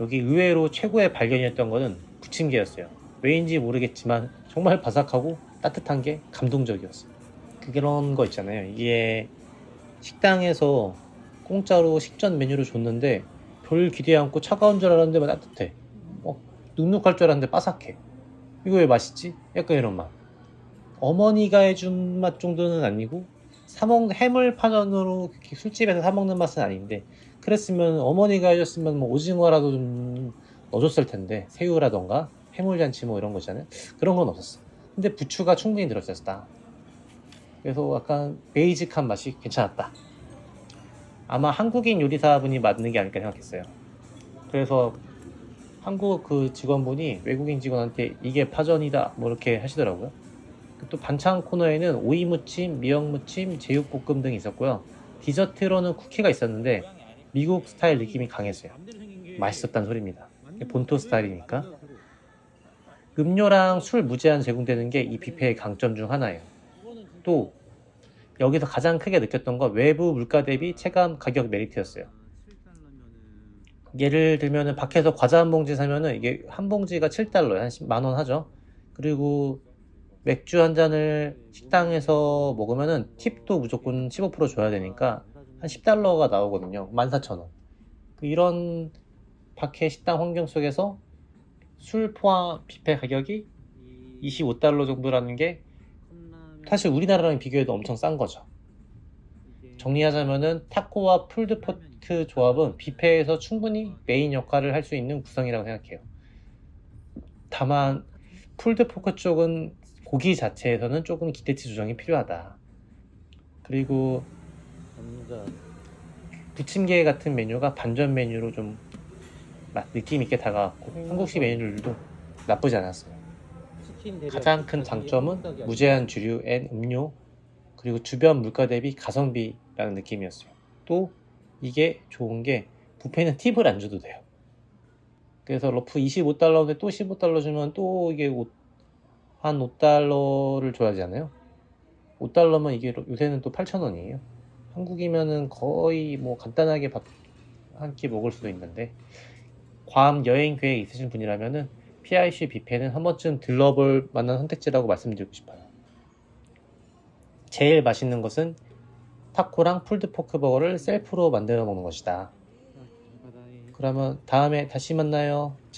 여기 의외로 최고의 발견이었던 거는 부침개였어요. 왜인지 모르겠지만 정말 바삭하고 따뜻한 게 감동적이었어요. 그런 거 있잖아요. 이게 식당에서 공짜로 식전 메뉴를 줬는데 별 기대 않고 차가운 줄 알았는데 막 따뜻해. 어, 눅눅할 줄 알았는데 바삭해. 이거 왜 맛있지? 약간 이런 맛. 어머니가 해준 맛 정도는 아니고 사먹 해물 파전으로 술집에서 사 먹는 맛은 아닌데 그랬으면 어머니가 해줬으면 뭐 오징어라도 좀 넣어줬을 텐데 새우라던가 해물잔치 뭐 이런 거 있잖아요. 그런 건 없었어. 근데 부추가 충분히 들어있었다. 그래서 약간 베이직한 맛이 괜찮았다. 아마 한국인 요리사분이 맞는 게 아닐까 생각했어요. 그래서 한국 그 직원분이 외국인 직원한테 이게 파전이다 뭐 이렇게 하시더라고요 또 반찬 코너에는 오이 무침, 미역 무침, 제육볶음 등이 있었고요. 디저트로는 쿠키가 있었는데 미국 스타일 느낌이 강했어요. 맛있었단 소리입니다. 본토 스타일이니까. 음료랑 술 무제한 제공되는 게 이 뷔페의 강점 중 하나예요. 또 여기서 가장 크게 느꼈던 건 외부 물가 대비 체감 가격 메리트였어요. 예를 들면은 밖에서 과자 한 봉지 사면은 이게 한 봉지가 7달러에 한 10만 원 하죠. 그리고 맥주 한 잔을 식당에서 먹으면은 팁도 무조건 15% 줘야 되니까 한 10달러가 나오거든요. 14,000원. 이런 밖에 식당 환경 속에서 술 포함 뷔페 가격이 25달러 정도라는 게 사실 우리나라랑 비교해도 엄청 싼 거죠. 정리하자면은 타코와 풀드포크 조합은 뷔페에서 충분히 메인 역할을 할 수 있는 구성이라고 생각해요. 다만 풀드포크 쪽은 고기 자체에서는 조금 기대치 조정이 필요하다. 그리고 부침개 같은 메뉴가 반전 메뉴로 좀 맛- 느낌 있게 다가왔고 한국식 메뉴들도 나쁘지 않았어요. 가장 큰 장점은 무제한 주류 앤 음료 그리고 주변 물가 대비 가성비라는 느낌이었어요. 또 이게 좋은 게 뷔페는 팁을 안 줘도 돼요. 그래서 러프 25달러인데 또 15달러 주면 또 이게 오- 한 5달러를 줘야 하잖아요. 5달러면 이게 요새는 또 8,000원이에요. 한국이면은 거의 뭐 간단하게 밥 한 끼 먹을 수도 있는데 괌 여행 계획 있으신 분이라면은 PIC 뷔페는 한 번쯤 들러볼 만한 선택지라고 말씀드리고 싶어요. 제일 맛있는 것은 타코랑 풀드 포크 버거를 셀프로 만들어 먹는 것이다. 그러면 다음에 다시 만나요.